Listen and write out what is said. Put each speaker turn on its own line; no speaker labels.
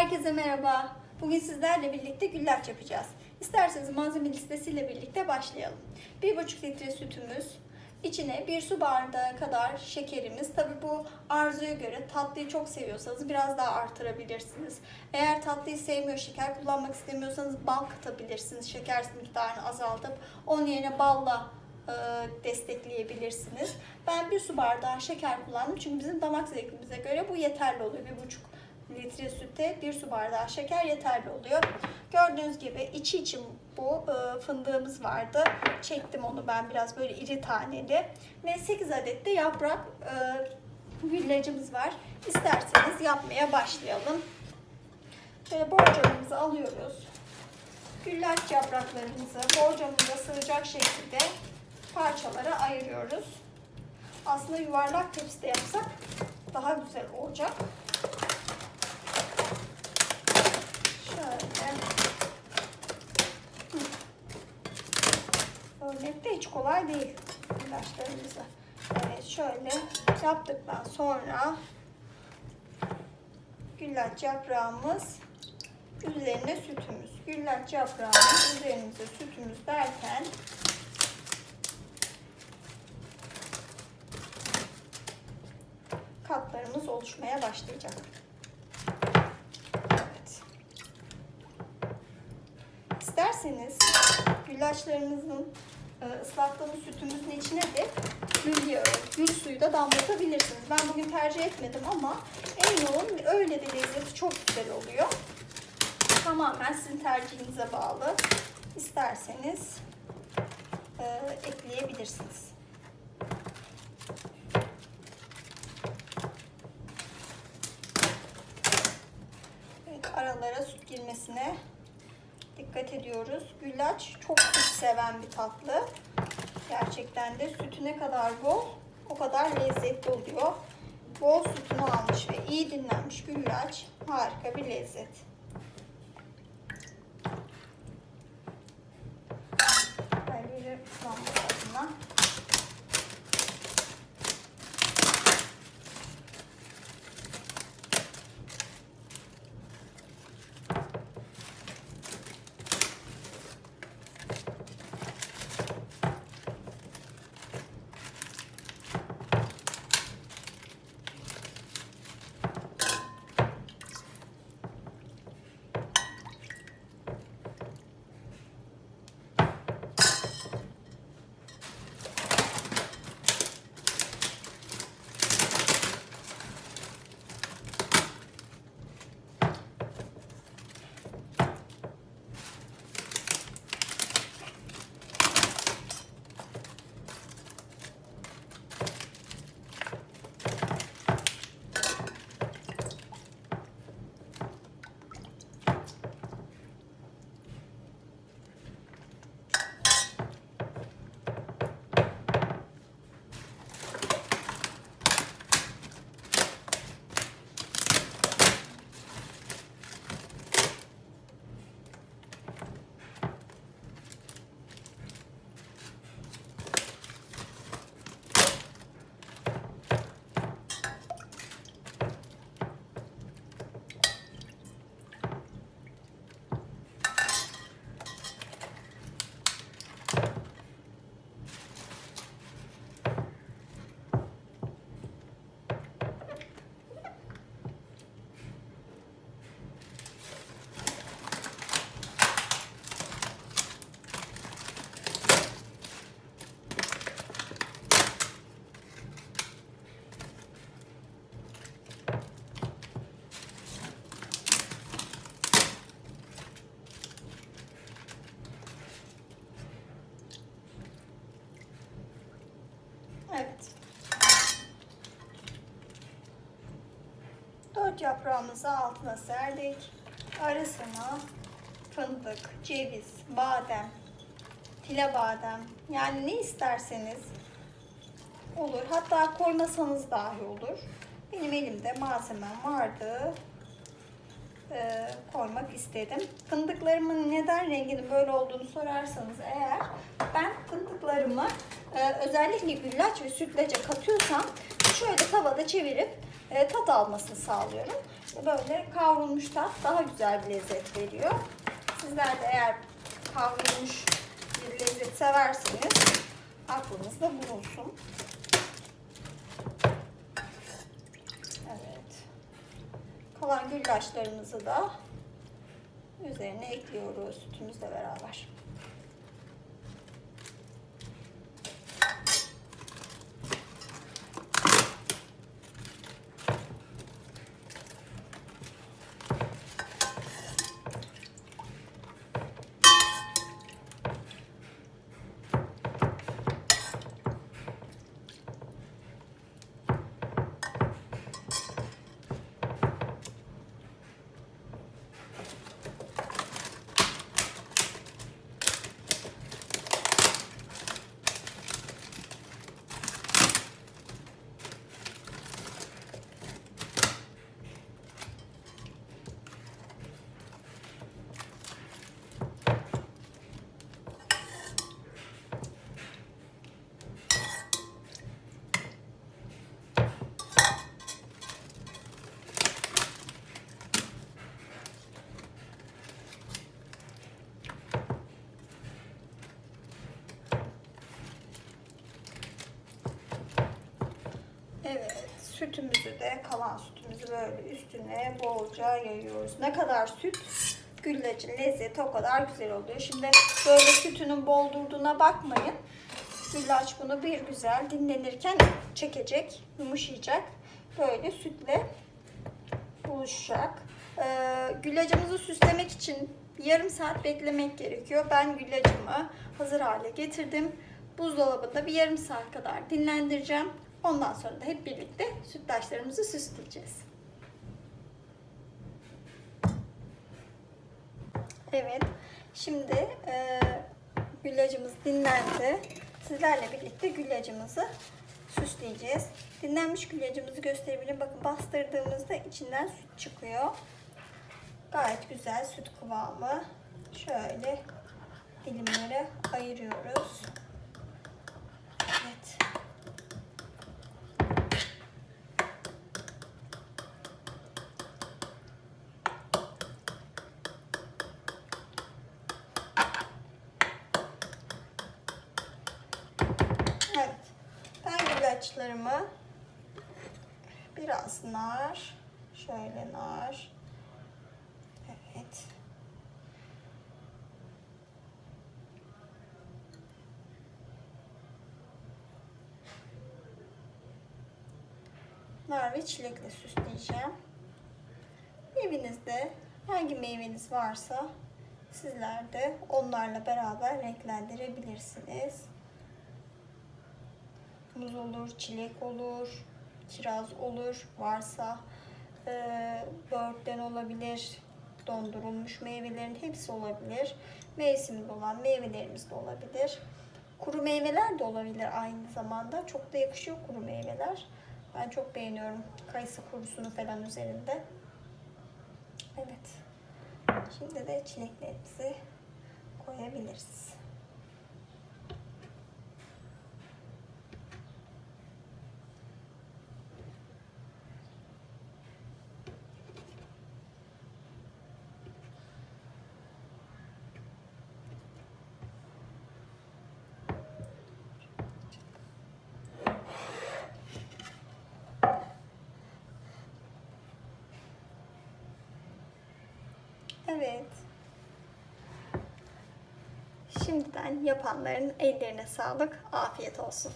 Herkese merhaba. Bugün sizlerle birlikte güllaç yapacağız. İsterseniz malzeme listesiyle birlikte başlayalım. 1,5 litre sütümüz, içine 1 su bardağı kadar şekerimiz. Tabi bu arzuya göre tatlıyı çok seviyorsanız biraz daha artırabilirsiniz. Eğer tatlıyı sevmiyor, şeker kullanmak istemiyorsanız bal katabilirsiniz. Şeker miktarını azaltıp onun yerine balla e, destekleyebilirsiniz. Ben bir su bardağı şeker kullandım çünkü bizim damak zevkimize göre bu yeterli oluyor. Bir buçuk litre sütte bir su bardağı şeker yeterli oluyor. Gördüğünüz gibi içi için bu e, fındığımız vardı. Çektim onu ben biraz böyle iri taneli. Ve 8 adet de yaprak e, güllacımız var. İsterseniz yapmaya başlayalım. Şöyle borcamımızı alıyoruz. Güllaç yapraklarımızı borcamıza sığacak şekilde parçalara ayırıyoruz. Aslında yuvarlak tepside yapsak daha güzel olacak. Örnek de hiç kolay değil ilaçlarımızı. Evet şöyle yaptıktan sonra güllaç yaprağımız üzerine sütümüz. Güllaç yaprağımız üzerimize sütümüz derken katlarımız oluşmaya başlayacak. Evet. İsterseniz güllaçlarımızın e, ıslattığımız sütümüzün içine de gül gül suyu da damlatabilirsiniz. Ben bugün tercih etmedim ama emin olun öyle de lezzeti çok güzel oluyor. Tamamen sizin tercihinize bağlı. İsterseniz e, ekleyebilirsiniz. Evet, aralara süt girmesine dikkat ediyoruz. Güllaç çok süt seven bir tatlı. Gerçekten de sütü ne kadar bol o kadar lezzetli oluyor. Bol sütünü almış ve iyi dinlenmiş güllaç harika bir lezzet. Evet. Dört yaprağımızı altına serdik. Arasına fındık, ceviz, badem, file badem yani ne isterseniz olur. Hatta koymasanız dahi olur. Benim elimde malzemem vardı. Ee, koymak istedim. Fındıklarımın neden renginin böyle olduğunu sorarsanız eğer ben fındıklarımı e, özellikle güllaç ve sütlaca katıyorsam şöyle tavada çevirip e, tat almasını sağlıyorum. Böyle kavrulmuş tat daha güzel bir lezzet veriyor. Sizler de eğer kavrulmuş bir lezzet severseniz aklınızda bulunsun. Evet. Kalan güllaçlarımızı da üzerine ekliyoruz sütümüzle beraber. Evet, sütümüzü de kalan sütümüzü böyle üstüne bolca yayıyoruz. Ne kadar süt güllacın lezzeti o kadar güzel oluyor. Şimdi böyle sütünün bol durduğuna bakmayın. Güllaç bunu bir güzel dinlenirken çekecek, yumuşayacak. Böyle sütle buluşacak. Ee, güllacımızı süslemek için yarım saat beklemek gerekiyor. Ben güllacımı hazır hale getirdim. Buzdolabında bir yarım saat kadar dinlendireceğim. Ondan sonra da hep birlikte sütlaçlarımızı süsleyeceğiz. Evet, şimdi e, güllacımız dinlendi. Sizlerle birlikte güllacımızı süsleyeceğiz. Dinlenmiş güllacımızı gösterebilirim. Bakın bastırdığımızda içinden süt çıkıyor. Gayet güzel süt kıvamı. Şöyle dilimlere ayırıyoruz. Evet. Evet. Güllaçlarımı biraz nar, şöyle nar. Evet. Nar ve çilekle süsleyeceğim. Evinizde hangi meyveniz varsa sizler de onlarla beraber renklendirebilirsiniz. Muz olur, çilek olur, kiraz olur, varsa e, böğürtlen olabilir, dondurulmuş meyvelerin hepsi olabilir. Mevsiminde olan meyvelerimiz de olabilir. Kuru meyveler de olabilir aynı zamanda. Çok da yakışıyor kuru meyveler. Ben çok beğeniyorum kayısı kurusunu falan üzerinde. Evet. Şimdi de çileklerimizi koyabiliriz. Evet. Şimdiden yapanların ellerine sağlık, afiyet olsun.